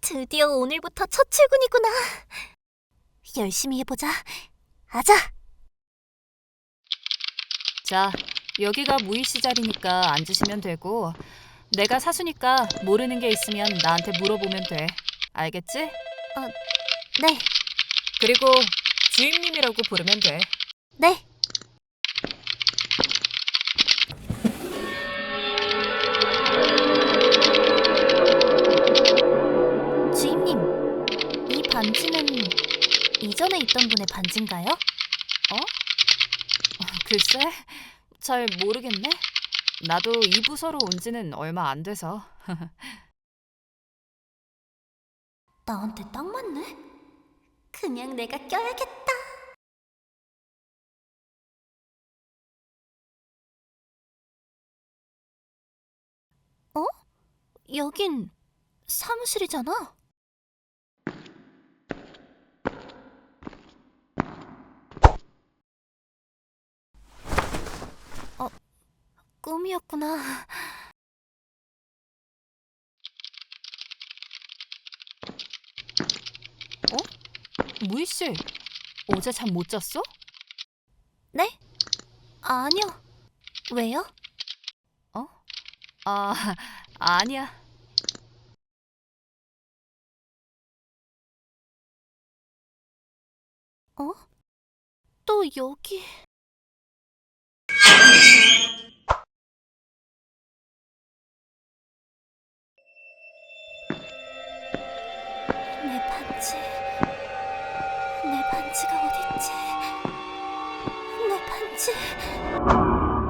드디어 오늘부터 첫 출근이구나. 열심히 해보자. 아자. 자, 여기가 무희 씨 자리니까 앉으시면 되고 내가 사수니까 모르는 게 있으면 나한테 물어보면 돼. 알겠지? 네, 그리고 주임님이라고 부르면 돼. 반지는 이전에 있던 분의 반지인가요? 글쎄, 잘 모르겠네. 나도 이 부서로 온 지는 얼마 안 돼서. 나한테 딱 맞네? 그냥 내가 껴야겠다. 어? 여긴 사무실이잖아. 어, 꿈이었구나. 무희 씨, 어제 잠 못 잤어? 네? 아니요. 왜요? 아, 아니야. 어? 또 여기. 반지. 내 반지가 어딨지? 내 반지.